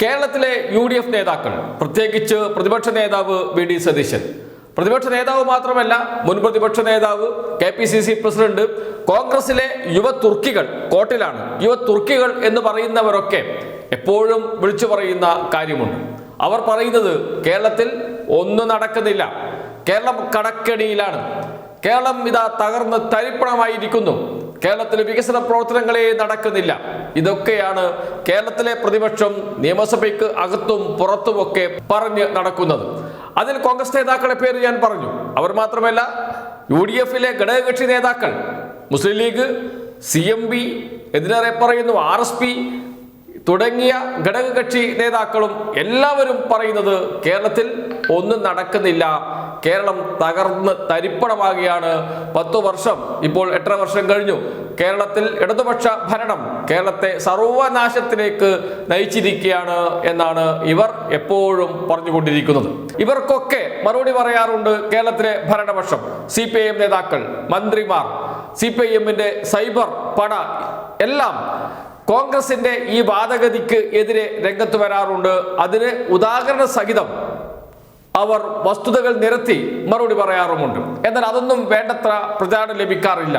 കേരളത്തിലെ U D F നേതാക്കൾ പ്രത്യേകിച്ച് പ്രതിപക്ഷ നേതാവ് വി ഡി സതീശൻ. പ്രതിപക്ഷ നേതാവ് മാത്രമല്ല മുൻ പ്രതിപക്ഷ നേതാവ് K P C C president കോൺഗ്രസിലെ യുവ തുർക്കികൾ കോട്ടിലാണ്. യുവ തുർക്കികൾ എന്ന് പറയുന്നവരൊക്കെ എപ്പോഴും വിളിച്ചു പറയുന്ന കാര്യമുണ്ട്. അവർ പറയുന്നത് കേരളത്തിൽ ഒന്നും നടക്കുന്നില്ല. കേരളം കടക്കെണിയിലാണ്. കേരളം ഇതാ തകർന്ന് തരിപ്പണമായിരിക്കുന്നു. കേരളത്തിലെ വികസന പ്രവർത്തനങ്ങളെ നടക്കുന്നില്ല. ഇതൊക്കെയാണ് കേരളത്തിലെ പ്രതിപക്ഷം നിയമസഭയ്ക്ക് അകത്തും പുറത്തുമൊക്കെ പറഞ്ഞ് നടക്കുന്നത്. അതിൽ കോൺഗ്രസ് നേതാക്കളെ പേര് ഞാൻ പറഞ്ഞു. അവർ മാത്രമല്ല യു ഡി എഫിലെ ഘടകകക്ഷി നേതാക്കൾ Muslim League C M P എന്തിനേറെ പറയുന്നു ആർ എസ് പി തുടങ്ങിയ ഘടകകക്ഷി നേതാക്കളും എല്ലാവരും പറയുന്നത് കേരളത്തിൽ ഒന്നും നടക്കുന്നില്ല കേരളം തകർന്ന് തരിപ്പണമാകുകയാണ്. പത്തു വർഷം ഇപ്പോൾ എട്ടര വർഷം കഴിഞ്ഞു? കേരളത്തിൽ ഇടതുപക്ഷ ഭരണം കേരളത്തെ സർവനാശത്തിലേക്ക് നയിച്ചിരിക്കുകയാണ് എന്നാണ് ഇവർ എപ്പോഴും പറഞ്ഞുകൊണ്ടിരിക്കുന്നത്. ഇവർക്കൊക്കെ മറുപടി പറയാറുണ്ട് കേരളത്തിലെ ഭരണപക്ഷം. സി നേതാക്കൾ മന്ത്രിമാർ സി പി എമ്മിന്റെ സൈബർ പട എല്ലാം കോൺഗ്രസിന്റെ ഈ വാദഗതിക്ക് എതിരെ രംഗത്ത് വരാറുണ്ട്. അതിന് ഉദാഹരണ സഹിതം അവർ വസ്തുതകൾ നിരത്തി മറുപടി പറയാറുമുണ്ട്. എന്നാൽ അതൊന്നും വേണ്ടത്ര പ്രചാരണം ലഭിക്കാറില്ല.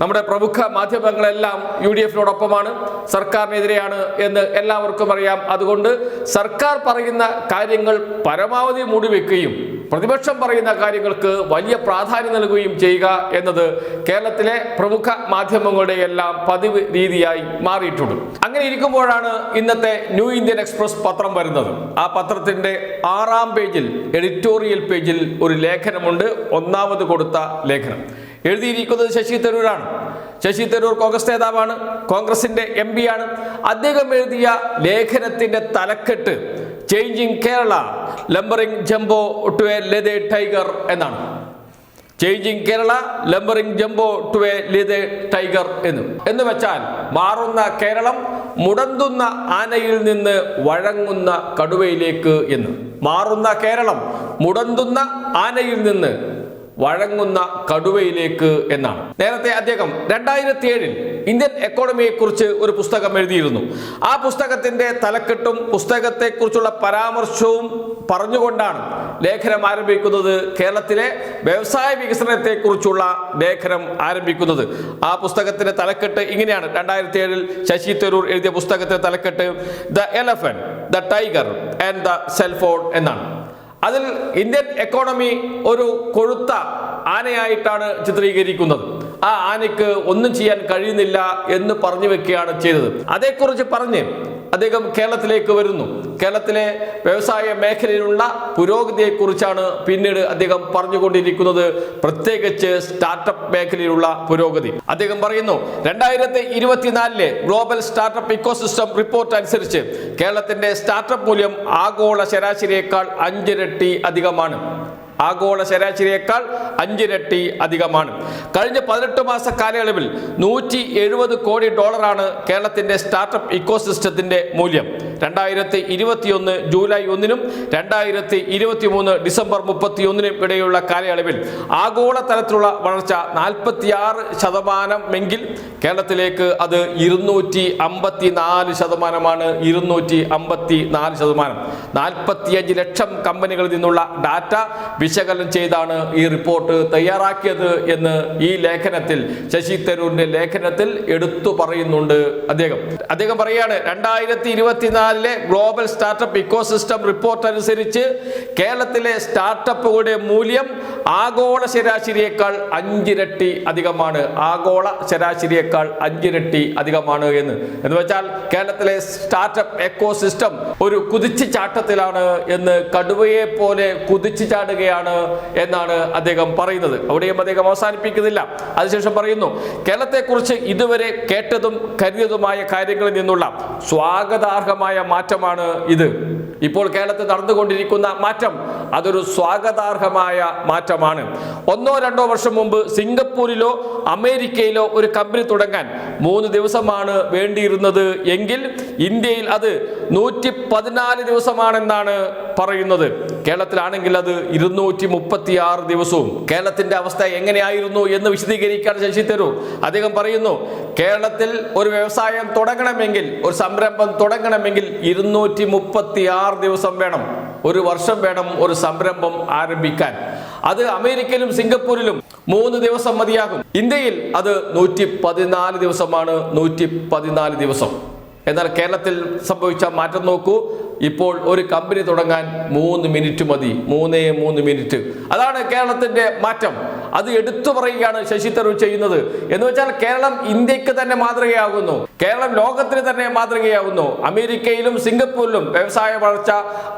നമ്മുടെ പ്രമുഖ മാധ്യമങ്ങളെല്ലാം യു ഡി എഫിനോടൊപ്പമാണ് സർക്കാരിനെതിരെയാണ് എന്ന് എല്ലാവർക്കും അറിയാം. അതുകൊണ്ട് സർക്കാർ പറയുന്ന കാര്യങ്ങൾ പരമാവധി മൂടിവെക്കുകയും പ്രതിപക്ഷം പറയുന്ന കാര്യങ്ങൾക്ക് വലിയ പ്രാധാന്യം നൽകുകയും ചെയ്യുക എന്നത് കേരളത്തിലെ പ്രമുഖ മാധ്യമങ്ങളുടെ എല്ലാം പതിവ് രീതിയായി മാറിയിട്ടുണ്ട്. അങ്ങനെ ഇരിക്കുമ്പോഴാണ് ഇന്നത്തെ ന്യൂ ഇന്ത്യൻ എക്സ്പ്രസ് പത്രം വരുന്നത്. ആ പത്രത്തിന്റെ ആറാം പേജിൽ എഡിറ്റോറിയൽ പേജിൽ ഒരു ലേഖനമുണ്ട്. ഒന്നാമത് കൊടുത്ത ലേഖനം. എഴുതിയിരിക്കുന്നത് ശശി തരൂരാണ്. ശശി തരൂർ കോൺഗ്രസ് നേതാവാണ്. കോൺഗ്രസിന്റെ എം ആണ്. അദ്ദേഹം എഴുതിയ ലേഖനത്തിന്റെ തലക്കെട്ട് changing Kerala lumbering jumbo to a lithe tiger എന്നാണ് changing Kerala lumbering jumbo to a lithe tiger എന്ന് എന്ന് വെച്ചാൽ മാറുന്ന കേരളം മുടന്തുന്ന ആനയിൽ നിന്ന് വഴങ്ങുന്ന കടുവയിലേക്ക് എന്ന് മാറുന്ന കേരളം മുടന്തുന്ന ആനയിൽ നിന്ന് വഴങ്ങുന്ന കടുവയിലേക്ക് എന്നാണ്. നേരത്തെ അദ്ദേഹം രണ്ടായിരത്തി ഏഴിൽ ഇന്ത്യൻ എക്കോണമിയെ കുറിച്ച് ഒരു പുസ്തകം എഴുതിയിരുന്നു. ആ പുസ്തകത്തിന്റെ തലക്കെട്ടും പുസ്തകത്തെക്കുറിച്ചുള്ള പരാമർശവും പറഞ്ഞുകൊണ്ടാണ് ലേഖനം ആരംഭിക്കുന്നത് കേരളത്തിലെ വ്യവസായ വികസനത്തെക്കുറിച്ചുള്ള ലേഖനം ആരംഭിക്കുന്നത്. ആ പുസ്തകത്തിന്റെ തലക്കെട്ട് ഇങ്ങനെയാണ്. രണ്ടായിരത്തി ഏഴിൽ ശശി തരൂർ എഴുതിയ പുസ്തകത്തിന്റെ തലക്കെട്ട് the elephant the tiger and the cellphone എന്നാണ്. അതിൽ ഇന്ത്യൻ എക്കോണമി ഒരു കൊഴുത്ത ആനയായിട്ടാണ് ചിത്രീകരിക്കുന്നത്. ആ ആനയ്ക്ക് ഒന്നും ചെയ്യാൻ കഴിയുന്നില്ല എന്ന് പറഞ്ഞു വെക്കുകയാണ് ചെയ്തത്. അതേക്കുറിച്ച് പറഞ്ഞ് അദ്ദേഹം കേരളത്തിലേക്ക് വരുന്നു. കേരളത്തിലെ വ്യവസായ മേഖലയിലുള്ള പുരോഗതിയെക്കുറിച്ചാണ് പിന്നീട് അദ്ദേഹം പറഞ്ഞുകൊണ്ടിരിക്കുന്നത്. പ്രത്യേകിച്ച് സ്റ്റാർട്ടപ്പ് മേഖലയിലുള്ള പുരോഗതി. അദ്ദേഹം പറയുന്നു രണ്ടായിരത്തി ഇരുപത്തിനാലിലെ ഗ്ലോബൽ സ്റ്റാർട്ടപ്പ് ഇക്കോസിസ്റ്റം റിപ്പോർട്ട് അനുസരിച്ച് കേരളത്തിന്റെ സ്റ്റാർട്ടപ്പ് മൂല്യം ആഗോള ശരാശരിയേക്കാൾ അഞ്ചിരട്ടി അധികമാണ്. ആഗോള ശരാശരിയേക്കാൾ അഞ്ചിരട്ടി അധികമാണ്. കഴിഞ്ഞ പതിനെട്ട് മാസ കാലയളവിൽ നൂറ്റി കോടി ഡോളറാണ് കേരളത്തിന്റെ സ്റ്റാർട്ടപ്പ് ഇക്കോസിസ്റ്റത്തിന്റെ മൂല്യം. രണ്ടായിരത്തി ഇരുപത്തിയൊന്ന് ജൂലൈ ഒന്നിനും രണ്ടായിരത്തി ഇരുപത്തി മൂന്ന് ഡിസംബർ മുപ്പത്തി ഒന്നിനും ഇടയിലുള്ള കാലയളവിൽ ആഗോള തലത്തിലുള്ള വളർച്ച നാൽപ്പത്തിയാറ് ശതമാനമെങ്കിൽ കേരളത്തിലേക്ക് അത് ഇരുന്നൂറ്റി അമ്പത്തി നാല് ശതമാനമാണ്. ഇരുന്നൂറ്റി അമ്പത്തി നാല് ശതമാനം. നാൽപ്പത്തിയഞ്ച് ലക്ഷം കമ്പനികളിൽ നിന്നുള്ള ഡാറ്റ വിശകലനം ചെയ്താണ് ഈ റിപ്പോർട്ട് തയ്യാറാക്കിയത് എന്ന് ഈ ലേഖനത്തിൽ ശശി തരൂരിന്റെ ലേഖനത്തിൽ എടുത്തു പറയുന്നുണ്ട് അദ്ദേഹം. അദ്ദേഹം പറയാണ് രണ്ടായിരത്തി ഇരുപത്തിനാലിലെ ഗ്ലോബൽ സ്റ്റാർട്ടപ്പ് ഇക്കോസിസ്റ്റം റിപ്പോർട്ട് അനുസരിച്ച് കേരളത്തിലെ സ്റ്റാർട്ടപ്പുകളുടെ മൂല്യം ആഗോള ശരാശരിയേക്കാൾ അഞ്ചിരട്ടി അധികമാണ്. ആഗോള ശരാശരിയേക്കാൾ അഞ്ചിരട്ടി അധികമാണ് എന്ന്. എന്ന് വെച്ചാൽ കേരളത്തിലെ സ്റ്റാർട്ടപ്പ് എക്കോസിസ്റ്റം ഒരു കുതിച്ചു ചാട്ടത്തിലാണ് എന്ന് കടുവയെ പോലെ കുതിച്ചു ചാടുകയാണ് എന്നാണ് അദ്ദേഹം പറയുന്നത്. അവിടെയും അദ്ദേഹം അവസാനിപ്പിക്കുന്നില്ല. അതിനുശേഷം പറയുന്നു കേരളത്തെക്കുറിച്ച് ഇതുവരെ കേട്ടതും കരുതിയതുമായ കാര്യങ്ങളിൽ നിന്നുള്ള സ്വാഗതാർഹമായ മാറ്റമാണ് ഇത്. ഇപ്പോൾ കേരളത്തിൽ നടന്നുകൊണ്ടിരിക്കുന്ന മാറ്റം അതൊരു സ്വാഗതാർഹമായ മാറ്റമാണ്. ഒന്നോ രണ്ടോ വർഷം മുമ്പ് സിംഗപ്പൂരിലോ അമേരിക്കയിലോ ഒരു കമ്പനി തുടങ്ങാൻ മൂന്ന് ദിവസമാണ് വേണ്ടിയിരുന്നത് എങ്കിൽ ഇന്ത്യയിൽ അത് നൂറ്റി പതിനാല് ദിവസമാണെന്നാണ് പറയുന്നത്. കേരളത്തിലാണെങ്കിൽ അത് ഇരുന്നൂറ്റി മുപ്പത്തി ആറ് ദിവസവും. കേരളത്തിന്റെ അവസ്ഥ എങ്ങനെയായിരുന്നു എന്ന് വിശദീകരിക്കാൻ ശശി തരൂർ. അദ്ദേഹം പറയുന്നു കേരളത്തിൽ ഒരു വ്യവസായം തുടങ്ങണമെങ്കിൽ ഒരു സംരംഭം തുടങ്ങണമെങ്കിൽ ഇരുന്നൂറ്റി മുപ്പത്തി ആറ് ദിവസം വേണം. ഒരു വർഷം വേണം ഒരു സംരംഭം ആരംഭിക്കാൻ. അത് അമേരിക്കയിലും സിംഗപ്പൂരിലും മൂന്ന് ദിവസം മതിയാകും. ഇന്ത്യയിൽ അത് നൂറ്റി പതിനാല് ദിവസമാണ് നൂറ്റി പതിനാല് ദിവസം. എന്നാൽ കേരളത്തിൽ സംഭവിച്ച മാറ്റം നോക്കൂ. ഇപ്പോൾ ഒരു കമ്പനി തുടങ്ങാൻ മൂന്ന് മിനിറ്റ് മതി. മൂന്നേ മൂന്ന് മിനിറ്റ്. അതാണ് കേരളത്തിന്റെ മാറ്റം. അത് എടുത്തു പറയുകയാണ് ശശി തരൂർ ചെയ്യുന്നത്. എന്ന് വെച്ചാൽ കേരളം ഇന്ത്യയ്ക്ക് തന്നെ മാതൃകയാകുന്നു. കേരളം ലോകത്തിന് തന്നെ മാതൃകയാകുന്നു. അമേരിക്കയിലും സിംഗപ്പൂരിലും വ്യവസായ വളർച്ച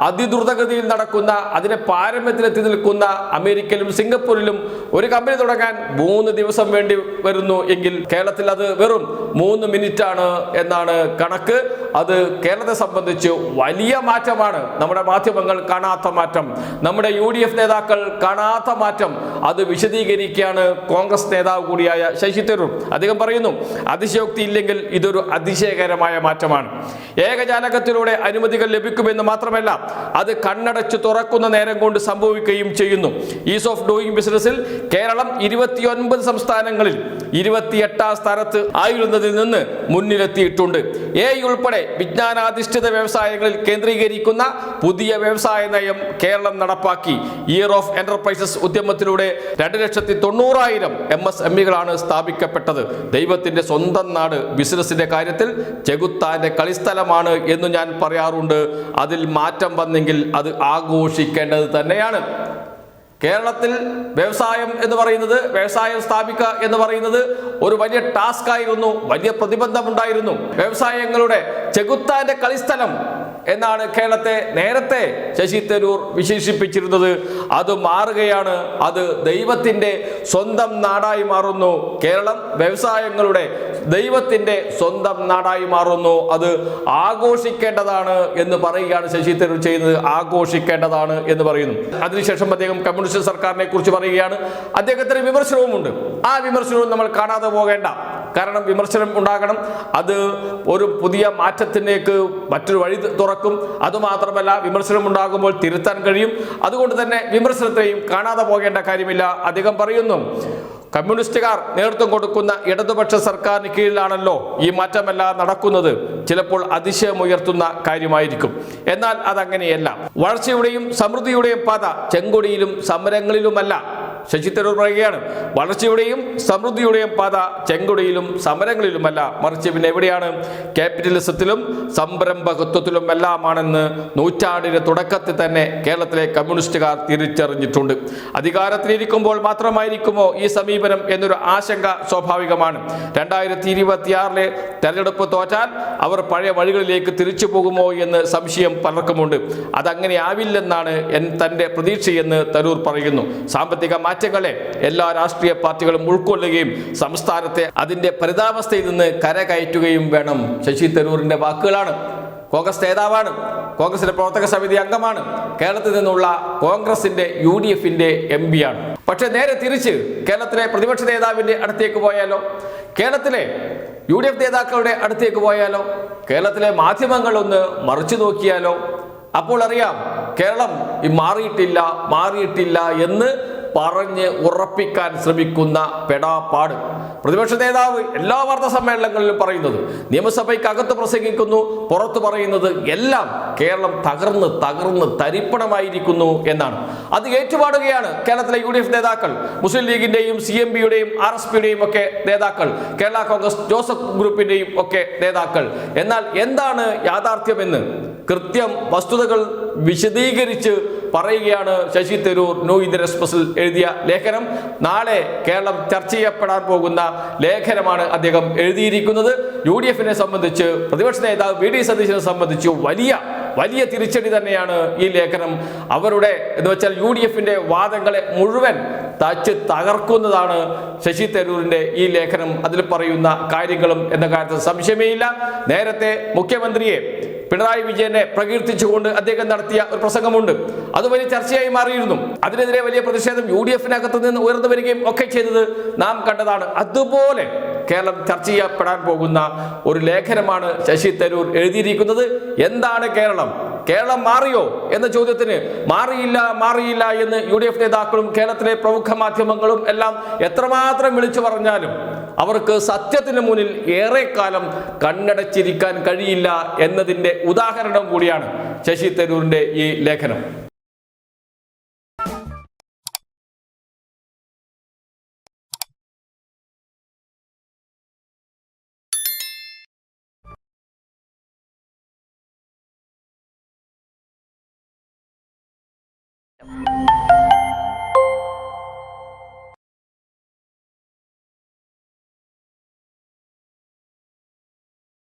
അതിദ്രുതഗതിയിൽ നടക്കുന്ന അതിന്റെ പാരമ്യത്തിലെത്തി നിൽക്കുന്ന അമേരിക്കയിലും സിംഗപ്പൂരിലും ഒരു കമ്പനി തുടങ്ങാൻ മൂന്ന് ദിവസം വേണ്ടി വരുന്നു എങ്കിൽ കേരളത്തിൽ അത് വെറും മൂന്ന് മിനിറ്റ് ആണ് എന്നാണ് കണക്ക്. അത് കേരളത്തെ സംബന്ധിച്ച് വലിയ മാറ്റമാണ്. നമ്മുടെ മാധ്യമങ്ങൾ കാണാത്ത മാറ്റം. നമ്മുടെ യു ഡി എഫ് നേതാക്കൾ കാണാത്ത മാറ്റം. അത് വിശദീകരിക്കുകയാണ് കോൺഗ്രസ് നേതാവ് കൂടിയായ ശശി തരൂർ. അദ്ദേഹം പറയുന്നു അതിശയോക്തി ഇല്ലെങ്കിൽ ഇതൊരു അതിശയകരമായ മാറ്റമാണ്. ഏകജാലകത്തിലൂടെ അനുമതികൾ ലഭിക്കുമെന്ന് മാത്രമല്ല അത് കണ്ണടച്ച് തുറക്കുന്ന നേരം കൊണ്ട് സംഭവിക്കുകയും ചെയ്യുന്നു. ഈസ് ഓഫ് ഡൂയിങ് ബിസിനസ്സിൽ കേരളം ഇരുപത്തിയൊൻപത് സംസ്ഥാനങ്ങളിൽ ഇരുപത്തിയെട്ടാം സ്ഥാനത്ത് ആയിരുന്നതിൽ നിന്ന് മുന്നിലെത്തിയിട്ടുണ്ട്. എ ഉൾപ്പെടെ വിജ്ഞാനാധിഷ്ഠിത വ്യവസായങ്ങളിൽ കേന്ദ്രീകരിക്കുന്ന പുതിയ വ്യവസായ നയം കേരളം നടപ്പാക്കി. ഇയർ ഓഫ് എന്റർപ്രൈസസ് ഉദ്യമത്തിലൂടെ രണ്ട് ലക്ഷത്തി തൊണ്ണൂറായിരം എം എസ് എം ഇകളാണ് സ്ഥാപിക്കപ്പെട്ടത്. ദൈവത്തിന്റെ സ്വന്തം നാട് ബിസിനസിന്റെ കാര്യത്തിൽ ചെകുത്താന്റെ കളിസ്ഥലമാണ് എന്ന് ഞാൻ പറയാറുണ്ട്. അതിൽ മാറ്റം വന്നെങ്കിൽ അത് ആഘോഷിക്കേണ്ടത് തന്നെയാണ്. കേരളത്തിൽ വ്യവസായം എന്ന് പറയുന്നത് വ്യവസായം സ്ഥാപിക്കുക എന്ന് പറയുന്നത് ഒരു വലിയ ടാസ്ക് ആയിരുന്നു വലിയ പ്രതിബന്ധമുണ്ടായിരുന്നു. വ്യവസായങ്ങളുടെ ചെകുത്താന്റെ കളിസ്ഥലം എന്നാണ് കേരളത്തെ നേരത്തെ ശശി തരൂർ വിശേഷിപ്പിച്ചിരുന്നത്. അത് മാറുകയാണ്. അത് ദൈവത്തിന്റെ സ്വന്തം നാടായി മാറുന്നു. കേരളം വ്യവസായങ്ങളുടെ ദൈവത്തിന്റെ സ്വന്തം നാടായി മാറുന്നു. അത് ആഘോഷിക്കേണ്ടതാണ് എന്ന് പറയുകയാണ് ശശി തരൂർ ചെയ്യുന്നത്. ആഘോഷിക്കേണ്ടതാണ് എന്ന് പറയുന്നു. അതിനുശേഷം അദ്ദേഹം കമ്മ്യൂണിസ്റ്റ് സർക്കാരിനെ കുറിച്ച് പറയുകയാണ്. അദ്ദേഹത്തിന് വിമർശനവുമുണ്ട്. ആ വിമർശനവും നമ്മൾ കാണാതെ പോകേണ്ട. കാരണം വിമർശനം ഉണ്ടാകണം. അത് ഒരു പുതിയ മാറ്റത്തിലേക്ക് മറ്റൊരു വഴി തുറക്കും. അതുമാത്രമല്ല വിമർശനം ഉണ്ടാകുമ്പോൾ തിരുത്താൻ കഴിയും. അതുകൊണ്ട് തന്നെ വിമർശനത്തെയും കാണാതെ പോകേണ്ട കാര്യമില്ല. അദ്ദേഹം പറയുന്നു. കമ്മ്യൂണിസ്റ്റുകാർ നേതൃത്വം കൊടുക്കുന്ന ഇടതുപക്ഷ സർക്കാരിന് കീഴിലാണല്ലോ ഈ മാറ്റമെല്ലാം നടക്കുന്നത്. ചിലപ്പോൾ അതിശയമുയർത്തുന്ന കാര്യമായിരിക്കും. എന്നാൽ അതങ്ങനെയല്ല. വളർച്ചയുടെയും സമൃദ്ധിയുടെയും പാത ചെങ്കൊടിയിലും സമരങ്ങളിലുമല്ല. ശശി തരൂർ പറയുകയാണ്. വളർച്ചയുടെയും സമൃദ്ധിയുടെയും പാത ചെങ്കൊടിയിലും സമരങ്ങളിലുമല്ല. മറിച്ച് പിന്നെ എവിടെയാണ്? ക്യാപിറ്റലിസത്തിലും സംരംഭകത്വത്തിലും എല്ലാമാണെന്ന് നൂറ്റാണ്ടിന്റെ തുടക്കത്തിൽ തന്നെ കേരളത്തിലെ കമ്മ്യൂണിസ്റ്റുകാർ തിരിച്ചറിഞ്ഞിട്ടുണ്ട്. അധികാരത്തിലിരിക്കുമ്പോൾ മാത്രമായിരിക്കുമോ ഈ സമീപനം എന്നൊരു ആശങ്ക സ്വാഭാവികമാണ്. രണ്ടായിരത്തി ഇരുപത്തിയാറിലെ തെരഞ്ഞെടുപ്പ് തോറ്റാൽ അവർ പഴയ വഴികളിലേക്ക് തിരിച്ചു പോകുമോ എന്ന് സംശയം പലർക്കുമുണ്ട്. അതങ്ങനെ ആവില്ലെന്നാണ് തന്റെ പ്രതീക്ഷയെന്ന് തരൂർ പറയുന്നു. സാമ്പത്തിക മാറ്റങ്ങളെ എല്ലാ രാഷ്ട്രീയ പാർട്ടികളും ഉൾക്കൊള്ളുകയും സംസ്ഥാനത്തെ അതിന്റെ പരിതാവസ്ഥയിൽ നിന്ന് കരകയറ്റുകയും വേണം. ശശി തരൂരിന്റെ വാക്കുകളാണ്. കോൺഗ്രസ് നേതാവാണ്. കോൺഗ്രസിന്റെ പ്രവർത്തക സമിതി അംഗമാണ്. കേരളത്തിൽ നിന്നുള്ള കോൺഗ്രസിന്റെ യു ഡി എഫിന്റെ എം പി ആണ്. പക്ഷെ നേരെ തിരിച്ച് കേരളത്തിലെ പ്രതിപക്ഷ നേതാവിന്റെ അടുത്തേക്ക് പോയാലോ? കേരളത്തിലെ യു ഡി എഫ് നേതാക്കളുടെ അടുത്തേക്ക് പോയാലോ? കേരളത്തിലെ മാധ്യമങ്ങൾ ഒന്ന് മറിച്ചു നോക്കിയാലോ? അപ്പോൾ അറിയാം കേരളം മാറിയിട്ടില്ല മാറിയിട്ടില്ല എന്ന് പറഞ്ഞ് ഉറപ്പിക്കാൻ ശ്രമിക്കുന്ന പെടാപ്പാട്. പ്രതിപക്ഷ നേതാവ് എല്ലാ വാർത്താ സമ്മേളനങ്ങളിലും പറയുന്നത് നിയമസഭയ്ക്കകത്ത് പ്രസംഗിക്കുന്നു പുറത്തു പറയുന്നത് എല്ലാം കേരളം തകർന്ന് തകർന്ന് തരിപ്പണമായിരിക്കുന്നു എന്നാണ്. അത് ഏറ്റുപാടുകയാണ് കേരളത്തിലെ യു നേതാക്കൾ മുസ്ലിം ലീഗിന്റെയും സി എം പിയുടെയും ആർ എസ് പിയുടെയും ഒക്കെ നേതാക്കൾ കേരള കോൺഗ്രസ് ജോസഫ് ഗ്രൂപ്പിന്റെയും ഒക്കെ നേതാക്കൾ. എന്നാൽ എന്താണ് യാഥാർത്ഥ്യമെന്ന് കൃത്യം വസ്തുതകൾ വിശദീകരിച്ച് പറയുകയാണ് ശശി തരൂർ ന്യൂ ഇന്ത്യൻ എക്സ്പ്രസിൽ എഴുതിയ ലേഖനം. നാളെ കേരളം ചർച്ച ചെയ്യപ്പെടാൻ പോകുന്ന ലേഖനമാണ് അദ്ദേഹം എഴുതിയിരിക്കുന്നത്. യു ഡി എഫിനെ സംബന്ധിച്ച് പ്രതിപക്ഷ നേതാവ് വി ഡി സതീശനെ സംബന്ധിച്ച് വലിയ വലിയ തിരിച്ചടി തന്നെയാണ് ഈ ലേഖനം. അവരുടെ എന്ന് വെച്ചാൽ യു ഡി എഫിന്റെ വാദങ്ങളെ മുഴുവൻ തച്ച് തകർക്കുന്നതാണ് ശശി തരൂരിന്റെ ഈ ലേഖനം. അതിൽ പറയുന്ന കാര്യങ്ങളും എന്ന കാര്യത്തിൽ സംശയമേയില്ല നേരത്തെ മുഖ്യമന്ത്രിയെ പിണറായി വിജയനെ പ്രകീർത്തിച്ചുകൊണ്ട് അദ്ദേഹം നടത്തിയ ഒരു പ്രസംഗമുണ്ട്. അത് വലിയ ചർച്ചയായി മാറിയിരുന്നു. അതിനെതിരെ വലിയ പ്രതിഷേധം യു ഡി എഫിനകത്ത് നിന്ന് ഉയർന്നു വരികയും ഒക്കെ ചെയ്തത് നാം കണ്ടതാണ്. അതുപോലെ കേരളം ചർച്ച ചെയ്യപ്പെടാൻ പോകുന്ന ഒരു ലേഖനമാണ് ശശി തരൂർ എഴുതിയിരിക്കുന്നത്. എന്താണ് കേരളം? കേരളം മാറിയോ എന്ന ചോദ്യത്തിന് മാറിയില്ല മാറിയില്ല എന്ന് യു ഡി എഫ് നേതാക്കളും കേരളത്തിലെ പ്രമുഖ മാധ്യമങ്ങളും എല്ലാം എത്രമാത്രം വിളിച്ചു പറഞ്ഞാലും അവർക്ക് സത്യത്തിന് മുന്നിൽ ഏറെക്കാലം കണ്ണടച്ചിരിക്കാൻ കഴിയില്ല എന്നതിന്റെ ഉദാഹരണം കൂടിയാണ് ശശി തരൂരിന്റെ ഈ ലേഖനം.